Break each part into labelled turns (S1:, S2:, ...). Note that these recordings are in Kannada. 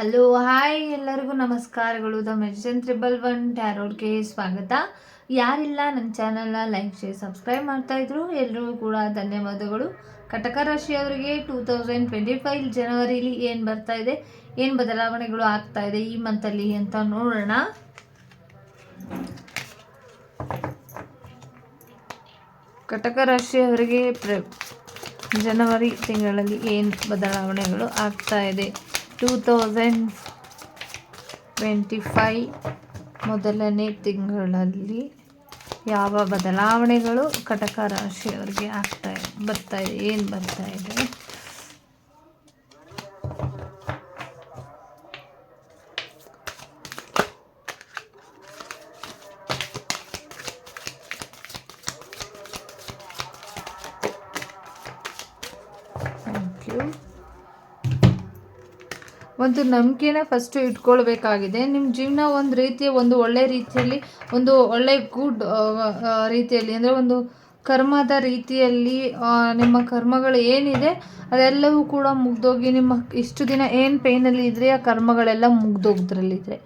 S1: ಹಲೋ, ಹಾಯ್ ಎಲ್ಲರಿಗೂ ನಮಸ್ಕಾರಗಳು. ದ ಮೆಡಿಸನ್ ತ್ರಿಬಲ್ ಒನ್ ಟ್ಯಾರೋಡ್ಗೆ ಸ್ವಾಗತ. ಯಾರಿಲ್ಲ, ನನ್ನ ಚಾನಲ್ನ ಲೈಕ್, ಶೇರ್, ಸಬ್ಸ್ಕ್ರೈಬ್ ಮಾಡ್ತಾ ಇದ್ರು ಎಲ್ಲರಿಗೂ ಕೂಡ ಧನ್ಯವಾದಗಳು. ಕಟಕ ರಾಶಿಯವರಿಗೆ ಟೂ ತೌಸಂಡ್ ಟ್ವೆಂಟಿ ಫೈವ್ ಜನವರಿಲಿ ಏನು ಬರ್ತಾ ಇದೆ, ಏನು ಬದಲಾವಣೆಗಳು ಆಗ್ತಾ ಇದೆ ಈ ಮಂತಲ್ಲಿ ಅಂತ ನೋಡೋಣ. ಕಟಕ ರಾಶಿಯವರಿಗೆ ಪ್ರ, ಜನವರಿ ತಿಂಗಳಲ್ಲಿ ಏನು ಬದಲಾವಣೆಗಳು ಆಗ್ತಾ ಇದೆ? ಟೂ ತೌಸಂಡ್ ಟ್ವೆಂಟಿ ಫೈ ಮೊದಲನೇ ತಿಂಗಳಲ್ಲಿ ಯಾವ ಬದಲಾವಣೆಗಳು ಕಟಕ ರಾಶಿಯವರಿಗೆ ಆಗ್ತಾ ಬರ್ತಾ ಇದೆ, ಏನು ಬರ್ತಾ ಇದೆ ಥ್ಯಾಂಕ್ ಯು ಒಂದು ನಂಬಿಕೆನ ಫಸ್ಟು ಇಟ್ಕೊಳ್ಬೇಕಾಗಿದೆ. ನಿಮ್ಮ ಜೀವನ ಒಂದು ರೀತಿಯ ಒಂದು ಒಳ್ಳೆ ರೀತಿಯಲ್ಲಿ, ಒಂದು ಒಳ್ಳೆ ಗುಡ್ ರೀತಿಯಲ್ಲಿ, ಅಂದರೆ ಒಂದು ಕರ್ಮದ ರೀತಿಯಲ್ಲಿ ನಿಮ್ಮ ಕರ್ಮಗಳು ಏನಿದೆ, ಅದೆಲ್ಲವೂ ಕೂಡ ಮುಗ್ದೋಗಿ ನಿಮ್ಮ ಇಷ್ಟು ದಿನ ಏನು ಪೇಯ್ನಲ್ಲಿ ಇದ್ರೆ, ಆ ಕರ್ಮಗಳೆಲ್ಲ ಮುಗ್ದೋಗ್ದ್ರಲ್ಲಿದೆ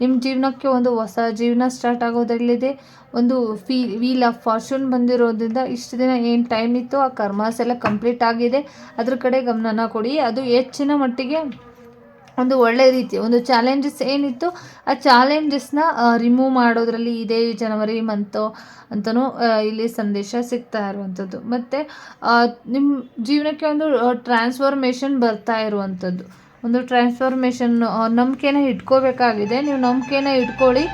S1: ನಿಮ್ಮ ಜೀವನಕ್ಕೆ ಒಂದು ಹೊಸ ಜೀವನ ಸ್ಟಾರ್ಟ್ ಆಗೋದ್ರಲ್ಲಿದೆ. ಒಂದು ಫೀ ವೀಲ್ ಆಫ್ ಫಾರ್ಚೂನ್ ಬಂದಿರೋದ್ರಿಂದ ಇಷ್ಟು ದಿನ ಏನು ಟೈಮ್ ಇತ್ತು, ಆ ಕರ್ಮಾಸೆಲ್ಲ ಕಂಪ್ಲೀಟ್ ಆಗಿದೆ. ಅದ್ರ ಕಡೆ ಗಮನನ ಕೊಡಿ. ಅದು ಹೆಚ್ಚಿನ ಮಟ್ಟಿಗೆ ಒಂದು ಒಳ್ಳೆ ರೀತಿ, ಒಂದು ಚಾಲೆಂಜಸ್ ಏನಿತ್ತು, ಆ ಚಾಲೆಂಜಸ್ನ ರಿಮೂವ್ ಮಾಡೋದ್ರಲ್ಲಿ ಇದೇ ಜನವರಿ ಮಂತು ಅಂತಲೂ ಇಲ್ಲಿ ಸಂದೇಶ ಸಿಗ್ತಾ ಇರುವಂಥದ್ದು. ಮತ್ತು ನಿಮ್ಮ ಜೀವನಕ್ಕೆ ಒಂದು ಟ್ರಾನ್ಸ್ಫಾರ್ಮೇಷನ್ ಬರ್ತಾ ಇರುವಂಥದ್ದು. ಒಂದು ಟ್ರಾನ್ಸ್ಫಾರ್ಮೇಷನ್ ನಂಬಿಕೆನ ಇಟ್ಕೋಬೇಕಾಗಿದೆ. ನೀವು ನಂಬಿಕೆನ ಇಟ್ಕೊಳ್ಳಿ.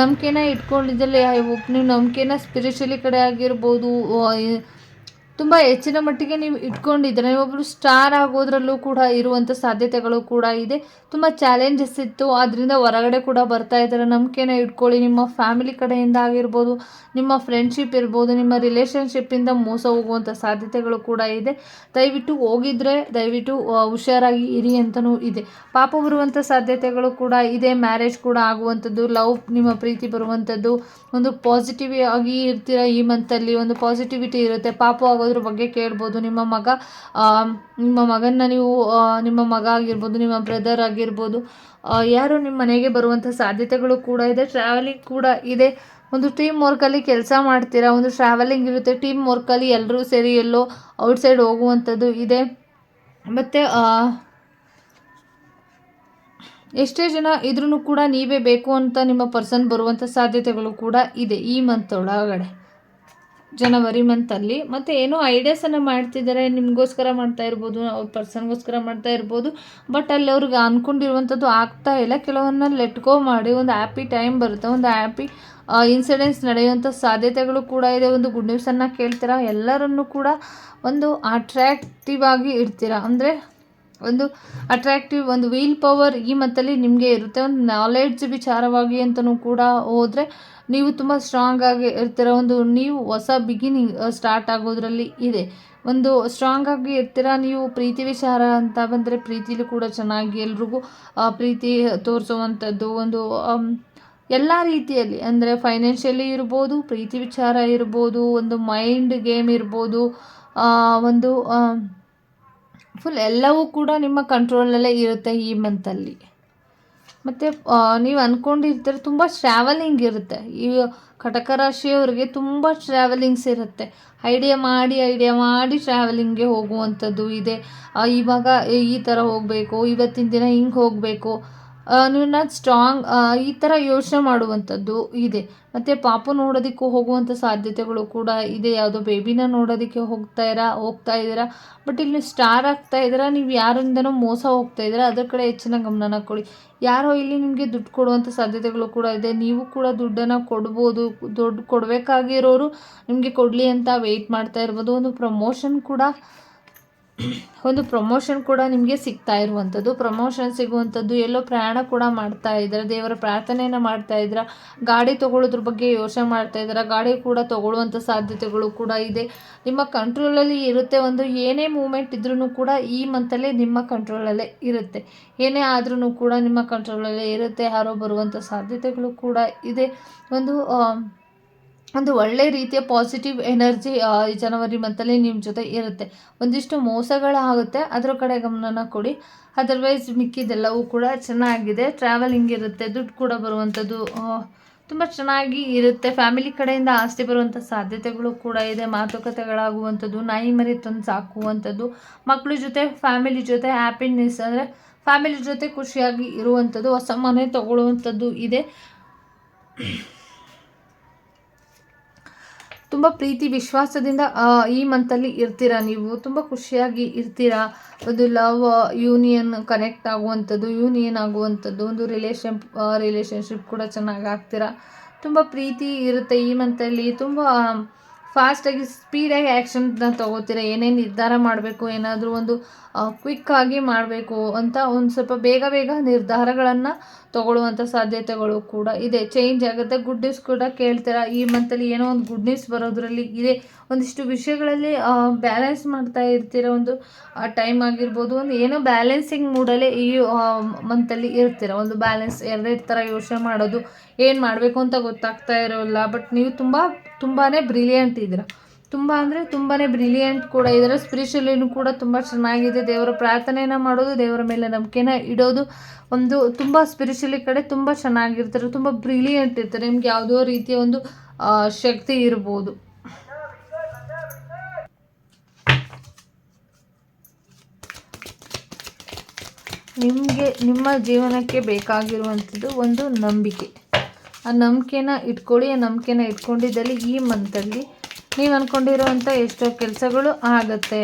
S1: ನಂಬಿಕೆನ ಇಟ್ಕೊಂಡಿದ್ದಲ್ಲಿ ನೀವು ನಂಬಿಕೆನ ಸ್ಪಿರಿಚುಲಿ ಕಡೆ ಆಗಿರ್ಬೋದು ತುಂಬ ಹೆಚ್ಚಿನ ಮಟ್ಟಿಗೆ ನೀವು ಇಟ್ಕೊಂಡಿದ್ದೀರ. ನೀವೊಬ್ಬರು ಸ್ಟಾರ್ ಆಗೋದ್ರಲ್ಲೂ ಕೂಡ ಇರುವಂಥ ಸಾಧ್ಯತೆಗಳು ಕೂಡ ಇದೆ. ತುಂಬ ಚಾಲೆಂಜಸ್ ಇತ್ತು. ಅದರಿಂದ ಹೊರಗಡೆ ಕೂಡ ಬರ್ತಾ ಇದ್ದಾರೆ. ನಂಬಿಕೆನ ಇಟ್ಕೊಳ್ಳಿ. ನಿಮ್ಮ ಫ್ಯಾಮಿಲಿ ಕಡೆಯಿಂದ ಆಗಿರ್ಬೋದು, ನಿಮ್ಮ ಫ್ರೆಂಡ್ಶಿಪ್ ಇರ್ಬೋದು, ನಿಮ್ಮ ರಿಲೇಷನ್ಶಿಪ್ಪಿಂದ ಮೋಸ ಹೋಗುವಂಥ ಸಾಧ್ಯತೆಗಳು ಕೂಡ ಇದೆ. ದಯವಿಟ್ಟು ಹೋಗಿದ್ರೆ, ದಯವಿಟ್ಟು ಹುಷಾರಾಗಿ ಇರಿ ಅಂತಲೂ ಇದೆ. ಪಾಪ ಬರುವಂಥ ಸಾಧ್ಯತೆಗಳು ಕೂಡ ಇದೆ. ಮ್ಯಾರೇಜ್ ಕೂಡ ಆಗುವಂಥದ್ದು ಲವ್ ನಿಮ್ಮ ಪ್ರೀತಿ ಬರುವಂಥದ್ದು. ಒಂದು ಪಾಸಿಟಿವ್ ಆಗಿ ಇರ್ತೀರ ಈ ಮಂತಲ್ಲಿ ಒಂದು ಪಾಸಿಟಿವಿಟಿ ಇರುತ್ತೆ. ಪಾಪ ಆಗೋದ್ರ ಬಗ್ಗೆ ಕೇಳ್ಬೋದು. ನಿಮ್ಮ ಮಗ ನಿಮ್ಮ ಮಗನ್ನ ನೀವು ನಿಮ್ಮ ಮಗ ಆಗಿರ್ಬೋದು, ನಿಮ್ಮ ಬ್ರದರ್ ಆಗಿರ್ಬೋದು ಯಾರು ನಿಮ್ಮ ಮನೆಗೆ ಬರುವಂಥ ಸಾಧ್ಯತೆಗಳು ಕೂಡ ಇದೆ. ಟ್ರಾವೆಲಿಂಗ್ ಕೂಡ ಇದೆ. ಒಂದು ಟೀಮ್ ವರ್ಕಲ್ಲಿ ಕೆಲಸ ಮಾಡ್ತೀರಾ? ಒಂದು ಟ್ರಾವೆಲಿಂಗ್ ಇರುತ್ತೆ. ಟೀಮ್ ವರ್ಕಲ್ಲಿ ಎಲ್ಲರೂ ಸೇರಿ ಎಲ್ಲೋ ಔಟ್ಸೈಡ್ ಹೋಗುವಂಥದ್ದು ಇದೆ. ಮತ್ತು ಎಷ್ಟೇ ಜನ ಇದ್ರೂ ಕೂಡ ನೀವೇ ಬೇಕು ಅಂತ ನಿಮ್ಮ ಪರ್ಸನ್ ಬರುವಂಥ ಸಾಧ್ಯತೆಗಳು ಕೂಡ ಇದೆ ಈ ಮಂತ್ ಒಳಗಡೆ. ಜನವರಿ ಮಂತಲ್ಲಿ ಮತ್ತು ಏನೋ ಐಡಿಯಾಸನ್ನು ಮಾಡ್ತಿದ್ದಾರೆ ನಿಮಗೋಸ್ಕರ ಮಾಡ್ತಾ ಇರ್ಬೋದು, ಅವ್ರ ಪರ್ಸನ್ಗೋಸ್ಕರ ಮಾಡ್ತಾ ಇರ್ಬೋದು ಬಟ್ ಅಲ್ಲಿ ಅವ್ರಿಗೆ ಅಂದ್ಕೊಂಡಿರುವಂಥದ್ದು ಆಗ್ತಾ ಇಲ್ಲ. ಕೆಲವನ್ನ ಲೆಟ್ ಗೋ ಮಾಡಿ ಒಂದು ಹ್ಯಾಪಿ ಟೈಮ್ ಬರುತ್ತೆ. ಒಂದು ಹ್ಯಾಪಿ ಇನ್ಸಿಡೆಂಟ್ಸ್ ನಡೆಯುವಂಥ ಸಾಧ್ಯತೆಗಳು ಕೂಡ ಇದೆ. ಒಂದು ಗುಡ್ ನ್ಯೂಸನ್ನು ಕೇಳ್ತೀರಾ? ಎಲ್ಲರನ್ನೂ ಕೂಡ ಒಂದು ಅಟ್ರ್ಯಾಕ್ಟಿವ್ ಆಗಿ ಇಡ್ತೀರಾ? ಅಂದರೆ ಒಂದು ಅಟ್ರಾಕ್ಟಿವ್ ಒಂದು ವೀಲ್ ಪವರ್ ಈ ಮತ್ತಲ್ಲಿ ನಿಮಗೆ ಇರುತ್ತೆ. ಒಂದು ನಾಲೆಡ್ಜ್ ವಿಚಾರವಾಗಿ ಅಂತಲೂ ಕೂಡ ಹೋದರೆ ನೀವು ತುಂಬ ಸ್ಟ್ರಾಂಗ್ ಆಗಿ ಇರ್ತೀರ. ಒಂದು ನೀವು ಹೊಸ ಬಿಗಿನಿಂಗ್ ಸ್ಟಾರ್ಟ್ ಆಗೋದ್ರಲ್ಲಿ ಇದೆ. ಒಂದು ಸ್ಟ್ರಾಂಗ್ ಆಗಿ ಇರ್ತೀರ. ನೀವು ಪ್ರೀತಿ ವಿಚಾರ ಅಂತ ಬಂದರೆ ಪ್ರೀತಿಲಿ ಕೂಡ ಚೆನ್ನಾಗಿ ಎಲ್ರಿಗೂ ಪ್ರೀತಿ ತೋರಿಸುವಂಥದ್ದು ಒಂದು ಎಲ್ಲ ರೀತಿಯಲ್ಲಿ. ಅಂದರೆ ಫೈನಾನ್ಷಿಯಲಿ ಇರ್ಬೋದು, ಪ್ರೀತಿ ವಿಚಾರ ಇರ್ಬೋದು, ಒಂದು ಮೈಂಡ್ ಗೇಮ್ ಇರ್ಬೋದು ಒಂದು ಫುಲ್ ಎಲ್ಲವೂ ಕೂಡ ನಿಮ್ಮ ಕಂಟ್ರೋಲಲ್ಲೇ ಇರುತ್ತೆ ಈ ಮಂತಲ್ಲಿ ಮತ್ತು ನೀವು ಅಂದ್ಕೊಂಡಿರ್ತಾರೆ ತುಂಬ ಟ್ರಾವೆಲಿಂಗ್ ಇರುತ್ತೆ. ಈ ಕಟಕ ರಾಶಿಯವರಿಗೆ ತುಂಬ ಟ್ರಾವೆಲಿಂಗ್ಸ್ ಇರುತ್ತೆ. ಐಡಿಯಾ ಮಾಡಿ ಐಡಿಯಾ ಮಾಡಿ ಟ್ರಾವೆಲಿಂಗ್ಗೆ ಹೋಗುವಂಥದ್ದು ಇದೆ. ಇವಾಗ ಈ ಥರ ಹೋಗಬೇಕು, ಇವತ್ತಿನ ದಿನ ಹಿಂಗೆ ಹೋಗಬೇಕು ನೀವು ಸ್ಟ್ರಾಂಗ್ ಈ ಥರ ಯೋಚನೆ ಮಾಡುವಂಥದ್ದು ಇದೆ. ಮತ್ತು ಪಾಪು ನೋಡೋದಕ್ಕೂ ಹೋಗುವಂಥ ಸಾಧ್ಯತೆಗಳು ಕೂಡ ಇದೆ. ಯಾವುದೋ ಬೇಬಿನ ನೋಡೋದಕ್ಕೆ ಹೋಗ್ತಾ ಇರ, ಹೋಗ್ತಾ ಇದ್ದೀರಾ. ಬಟ್ ಇಲ್ಲಿ ಸ್ಟಾರ್ ಆಗ್ತಾ ಇದ್ದೀರಾ, ನೀವು ಯಾರಿಂದನೂ ಮೋಸ ಹೋಗ್ತಾ ಇದ್ದೀರಾ. ಅದರ ಕಡೆ ಹೆಚ್ಚಿನ ಗಮನನ ಕೊಡಿ. ಯಾರೋ ಇಲ್ಲಿ ನಿಮಗೆ ದುಡ್ಡು ಕೊಡುವಂಥ ಸಾಧ್ಯತೆಗಳು ಕೂಡ ಇದೆ. ನೀವು ಕೂಡ ದುಡ್ಡನ್ನು ಕೊಡ್ಬೋದು. ದುಡ್ಡು ಕೊಡಬೇಕಾಗಿರೋರು ನಿಮಗೆ ಕೊಡಲಿ ಅಂತ ವೆಯ್ಟ್ ಮಾಡ್ತಾ ಇರ್ಬೋದು. ಒಂದು ಪ್ರಮೋಷನ್ ಕೂಡ ಒಂದು ಪ್ರಮೋಷನ್ ಕೂಡ ನಿಮಗೆ ಸಿಗ್ತಾ ಇರುವಂಥದ್ದು. ಪ್ರಮೋಷನ್ ಸಿಗುವಂಥದ್ದು, ಎಲ್ಲೋ ಪ್ರಯಾಣ ಕೂಡ ಮಾಡ್ತಾ ಇದ್ದಾರೆ ದೇವರ ಪ್ರಾರ್ಥನೆಯನ್ನು ಮಾಡ್ತಾ ಇದ್ದೀರಾ ಗಾಡಿ ತೊಗೊಳ್ಳೋದ್ರ ಬಗ್ಗೆ ಯೋಚನೆ ಮಾಡ್ತಾ ಇದ್ದಾರೆ ಗಾಡಿ ಕೂಡ ತೊಗೊಳ್ಳುವಂಥ ಸಾಧ್ಯತೆಗಳು ಕೂಡ ಇದೆ. ನಿಮ್ಮ ಕಂಟ್ರೋಲಲ್ಲಿ ಇರುತ್ತೆ ಒಂದು, ಏನೇ ಮೂಮೆಂಟ್ ಇದ್ರೂ ಕೂಡ ಈ ಮಂತಲ್ಲೇ ನಿಮ್ಮ ಕಂಟ್ರೋಲಲ್ಲೇ ಇರುತ್ತೆ. ಏನೇ ಆದ್ರೂ ಕೂಡ ನಿಮ್ಮ ಕಂಟ್ರೋಲಲ್ಲೇ ಇರುತ್ತೆ, ಯಾರೋ ಬರುವಂಥ ಸಾಧ್ಯತೆಗಳು ಕೂಡ ಇದೆ. ಒಂದು ಒಂದು ಒಳ್ಳೆ ರೀತಿಯ ಪಾಸಿಟಿವ್ ಎನರ್ಜಿ ಜನವರಿ ಮಂತಲ್ಲಿ ನಿಮ್ಮ ಜೊತೆ ಇರುತ್ತೆ. ಒಂದಿಷ್ಟು ಮೋಸಗಳಾಗುತ್ತೆ. ಅದರ ಕಡೆ ಗಮನನ ಕೊಡಿ. ಅದರ್ವೈಸ್ ಮಿಕ್ಕಿದೆಲ್ಲವೂ ಕೂಡ ಚೆನ್ನಾಗಿದೆ. ಟ್ರಾವೆಲಿಂಗ್ ಇರುತ್ತೆ ದುಡ್ಡು ಕೂಡ ಬರುವಂಥದ್ದು ತುಂಬ ಚೆನ್ನಾಗಿ ಇರುತ್ತೆ. ಫ್ಯಾಮಿಲಿ ಕಡೆಯಿಂದ ಆಸ್ತಿ ಬರುವಂಥ ಸಾಧ್ಯತೆಗಳು ಕೂಡ ಇದೆ. ಮಾತುಕತೆಗಳಾಗುವಂಥದ್ದು, ನಾಯಿ ಮರಿ ತಂದು ಸಾಕುವಂಥದ್ದು ಮಕ್ಕಳ ಜೊತೆ ಫ್ಯಾಮಿಲಿ ಜೊತೆ ಹ್ಯಾಪಿನೆಸ್ ಅಂದರೆ ಫ್ಯಾಮಿಲಿ ಜೊತೆ ಖುಷಿಯಾಗಿ ಇರುವಂಥದ್ದು, ಹೊಸ ಮನೆ ತಗೊಳ್ಳುವಂಥದ್ದು ಇದೆ. ತುಂಬ ಪ್ರೀತಿ, ವಿಶ್ವಾಸದಿಂದ ಈ ಮಂತಲ್ಲಿ ಇರ್ತೀರಾ ನೀವು? ತುಂಬ ಖುಷಿಯಾಗಿ ಇರ್ತೀರಾ? ಒಂದು ಲವ್ ಯೂನಿಯನ್ ಕನೆಕ್ಟ್ ಆಗುವಂಥದ್ದು ಯೂನಿಯನ್ ಆಗುವಂಥದ್ದು, ಒಂದು ರಿಲೇಷನ್ ರಿಲೇಷನ್ಶಿಪ್ ಕೂಡ ಚೆನ್ನಾಗಿ ಆಗ್ತೀರಾ? ತುಂಬ ಪ್ರೀತಿ ಇರುತ್ತೆ ಈ ಮಂತಲ್ಲಿ ತುಂಬ ಫಾಸ್ಟಾಗಿ ಸ್ಪೀಡಾಗಿ ಆ್ಯಕ್ಷನ್ನ ತೊಗೋತೀರ? ಏನೇನು ನಿರ್ಧಾರ ಮಾಡಬೇಕು? ಏನಾದರೂ ಒಂದು ಕ್ವಿಕ್ಕಾಗಿ ಮಾಡಬೇಕು ಅಂತ ಒಂದು ಸ್ವಲ್ಪ ಬೇಗ ಬೇಗ ನಿರ್ಧಾರಗಳನ್ನು ತೊಗೊಳ್ಳುವಂಥ ಸಾಧ್ಯತೆಗಳು ಕೂಡ ಇದೆ. ಚೇಂಜ್ ಆಗುತ್ತೆ. ಗುಡ್ ನ್ಯೂಸ್ ಕೂಡ ಕೇಳ್ತೀರ? ಈ ಮಂತಲ್ಲಿ ಏನೋ ಒಂದು ಗುಡ್ ನ್ಯೂಸ್ ಬರೋದ್ರಲ್ಲಿ ಇದೆ. ಒಂದಿಷ್ಟು ವಿಷಯಗಳಲ್ಲಿ ಬ್ಯಾಲೆನ್ಸ್ ಮಾಡ್ತಾ ಇರ್ತೀರ? ಒಂದು ಟೈಮ್ ಆಗಿರ್ಬೋದು. ಒಂದು ಏನೋ ಬ್ಯಾಲೆನ್ಸಿಂಗ್ ಮೂಡಲ್ಲೇ ಈ ಮಂತಲ್ಲಿ ಇರ್ತೀರ? ಒಂದು ಬ್ಯಾಲೆನ್ಸ್ ಎರಡೆರಡು ಥರ ಯೋಚನೆ ಮಾಡೋದು ಏನು ಮಾಡಬೇಕು ಅಂತ ಗೊತ್ತಾಗ್ತಾ ಇರೋಲ್ಲ. ಬಟ್ ನೀವು ತುಂಬ ತುಂಬಾ ಬ್ರಿಲಿಯಂಟ್ ಇದ್ದೀರ ತುಂಬ ಅಂದರೆ ತುಂಬಾ ಬ್ರಿಲಿಯಂಟ್ ಕೂಡ ಇದ್ದಾರೆ ಸ್ಪಿರಿಚುಲಿನೂ ಕೂಡ ತುಂಬ ಚೆನ್ನಾಗಿದೆ. ದೇವರ ಪ್ರಾರ್ಥನೆಯನ್ನು ಮಾಡೋದು, ದೇವರ ಮೇಲೆ ನಂಬಿಕೆನ ಇಡೋದು ಒಂದು ತುಂಬ ಸ್ಪಿರಿಚುಲಿ ಕಡೆ ತುಂಬ ಚೆನ್ನಾಗಿರ್ತಾರೆ. ತುಂಬ ಬ್ರಿಲಿಯಂಟ್ ಇರ್ತಾರೆ. ನಿಮ್ಗೆ ಯಾವುದೋ ರೀತಿಯ ಒಂದು ಶಕ್ತಿ ಇರ್ಬೋದು. ನಿಮಗೆ ನಿಮ್ಮ ಜೀವನಕ್ಕೆ ಬೇಕಾಗಿರುವಂಥದ್ದು ಒಂದು ನಂಬಿಕೆ. ಆ ನಂಬಿಕೆನ ಇಟ್ಕೊಳ್ಳಿ ಆ ನಂಬಿಕೆನ ಇಟ್ಕೊಂಡಿದ್ದಲ್ಲಿ ಈ ಮಂತಲ್ಲಿ ನೀವು ಅಂದ್ಕೊಂಡಿರುವಂಥ ಎಷ್ಟೋ ಕೆಲಸಗಳು ಆಗತ್ತೆ.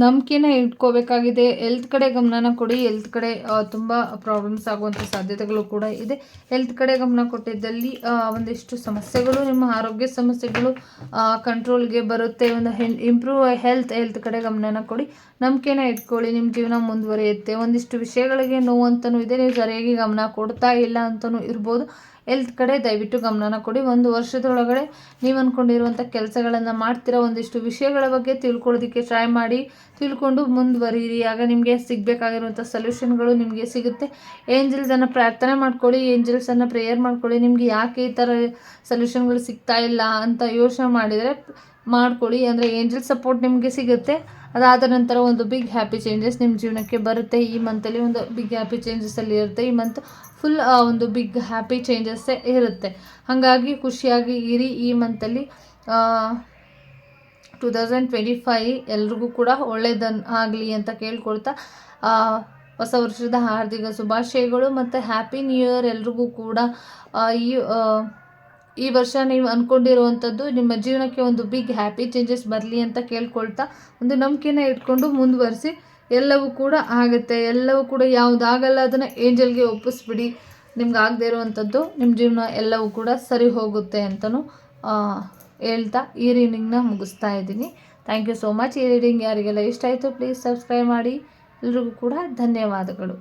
S1: ನಂಬಿಕೆನ ಇಟ್ಕೋಬೇಕಾಗಿದೆ. ಎಲ್ತ್ ಕಡೆ ಗಮನನ ಕೊಡಿ. ಎಲ್ತ್ ಕಡೆ ತುಂಬ ಪ್ರಾಬ್ಲಮ್ಸ್ ಆಗುವಂಥ ಸಾಧ್ಯತೆಗಳು ಕೂಡ ಇದೆ. ಹೆಲ್ತ್ ಕಡೆ ಗಮನ ಕೊಟ್ಟಿದ್ದಲ್ಲಿ ಒಂದಿಷ್ಟು ಸಮಸ್ಯೆಗಳು, ನಿಮ್ಮ ಆರೋಗ್ಯ ಸಮಸ್ಯೆಗಳು ಕಂಟ್ರೋಲ್ಗೆ ಬರುತ್ತೆ. ಒಂದು ಹೆಲ್ ಇಂಪ್ರೂವ್ ಹೆಲ್ತ್ ಹೆಲ್ತ್ ಕಡೆ ಗಮನನ ಕೊಡಿ. ನಂಬಿಕೆನ ಇಟ್ಕೊಳ್ಳಿ. ನಿಮ್ಮ ಜೀವನ ಮುಂದುವರಿಯುತ್ತೆ. ಒಂದಿಷ್ಟು ವಿಷಯಗಳಿಗೆ ನೋವು ಅಂತಲೂ ಇದೆ. ನೀವು ಸರಿಯಾಗಿ ಗಮನ ಕೊಡ್ತಾ ಇಲ್ಲ ಅಂತಲೂ ಇರ್ಬೋದು. ಹೆಲ್ತ್ ಕಡೆ ದಯವಿಟ್ಟು ಗಮನನ ಕೊಡಿ. ಒಂದು ವರ್ಷದೊಳಗಡೆ ನೀವು ಅಂದ್ಕೊಂಡಿರುವಂಥ ಕೆಲಸಗಳನ್ನು ಮಾಡ್ತಿರೋ, ಒಂದಿಷ್ಟು ವಿಷಯಗಳ ಬಗ್ಗೆ ತಿಳ್ಕೊಳ್ಳೋದಕ್ಕೆ ಟ್ರೈ ಮಾಡಿ, ತಿಳ್ಕೊಂಡು ಮುಂದುವರಿಯಿರಿ. ಆಗ ನಿಮಗೆ ಸಿಗಬೇಕಾಗಿರುವಂಥ ಸೊಲ್ಯೂಷನ್ಗಳು ನಿಮಗೆ ಸಿಗುತ್ತೆ. ಏಂಜಲ್ಸನ್ನು ಪ್ರಾರ್ಥನೆ ಮಾಡ್ಕೊಳ್ಳಿ ಏಂಜಲ್ಸನ್ನು ಪ್ರೇಯರ್ ಮಾಡ್ಕೊಳ್ಳಿ. ನಿಮಗೆ ಯಾಕೆ ಈ ಥರ ಸೊಲ್ಯೂಷನ್ಗಳು ಸಿಗ್ತಾ ಇಲ್ಲ ಅಂತ ಯೋಚನೆ ಮಾಡಿದರೆ ಮಾಡ್ಕೊಳ್ಳಿ. ಅಂದರೆ ಏಂಜಲ್ ಸಪೋರ್ಟ್ ನಿಮಗೆ ಸಿಗುತ್ತೆ. ಅದಾದ ನಂತರ ಒಂದು ಬಿಗ್ ಹ್ಯಾಪಿ ಚೇಂಜಸ್ ನಿಮ್ಮ ಜೀವನಕ್ಕೆ ಬರುತ್ತೆ. ಈ ಮಂತಲ್ಲಿ ಒಂದು ಬಿಗ್ ಹ್ಯಾಪಿ ಚೇಂಜಸ್ಸಲ್ಲಿ ಇರುತ್ತೆ. ಈ ಮಂತ್ ಫುಲ್ ಒಂದು ಬಿಗ್ ಹ್ಯಾಪಿ ಚೇಂಜಸ್ಸೇ ಇರುತ್ತೆ. ಹಾಗಾಗಿ ಖುಷಿಯಾಗಿ ಇರಿ. ಈ ಮಂತಲ್ಲಿ ಟು ತೌಸಂಡ್ ಟ್ವೆಂಟಿ ಫೈ ಎಲ್ರಿಗೂ ಕೂಡ ಒಳ್ಳೆಯದನ್ ಆಗಲಿ ಅಂತ ಕೇಳ್ಕೊಳ್ತಾ ಹೊಸ ವರ್ಷದ ಹಾರ್ದಿಕ ಶುಭಾಶಯಗಳು ಮತ್ತು ಹ್ಯಾಪಿ ನ್ಯೂ ಇಯರ್ ಎಲ್ರಿಗೂ ಕೂಡ. ಈ ಈ ವರ್ಷ ನೀವು ಅಂದ್ಕೊಂಡಿರುವಂಥದ್ದು ನಿಮ್ಮ ಜೀವನಕ್ಕೆ ಒಂದು ಬಿಗ್ ಹ್ಯಾಪಿ ಚೇಂಜಸ್ ಬರಲಿ ಅಂತ ಕೇಳ್ಕೊಳ್ತಾ ಒಂದು ನಂಬಿಕೆನ ಇಟ್ಕೊಂಡು ಮುಂದುವರಿಸಿ ಎಲ್ಲವೂ ಕೂಡ ಆಗುತ್ತೆ. ಎಲ್ಲವೂ ಕೂಡ ಯಾವುದಾಗಲ್ಲ ಅದನ್ನು ಏಂಜಲ್ಗೆ ಒಪ್ಪಿಸ್ಬಿಡಿ. ನಿಮ್ಗೆ ಆಗದೆ ಇರುವಂಥದ್ದು ನಿಮ್ಮ ಜೀವನ ಎಲ್ಲವೂ ಕೂಡ ಸರಿ ಹೋಗುತ್ತೆ ಅಂತಲೂ ಹೇಳ್ತಾ ಈ ರೀಡಿಂಗ್ನ ಮುಗಿಸ್ತಾ ಇದ್ದೀನಿ. ಥ್ಯಾಂಕ್ ಯು ಸೋ ಮಚ್ ಈ ರೀಡಿಂಗ್ ಯಾರಿಗೆಲ್ಲ ಇಷ್ಟ ಆಯಿತು ಪ್ಲೀಸ್ ಸಬ್ಸ್ಕ್ರೈಬ್ ಮಾಡಿ. ಎಲ್ರಿಗೂ ಕೂಡ ಧನ್ಯವಾದಗಳು.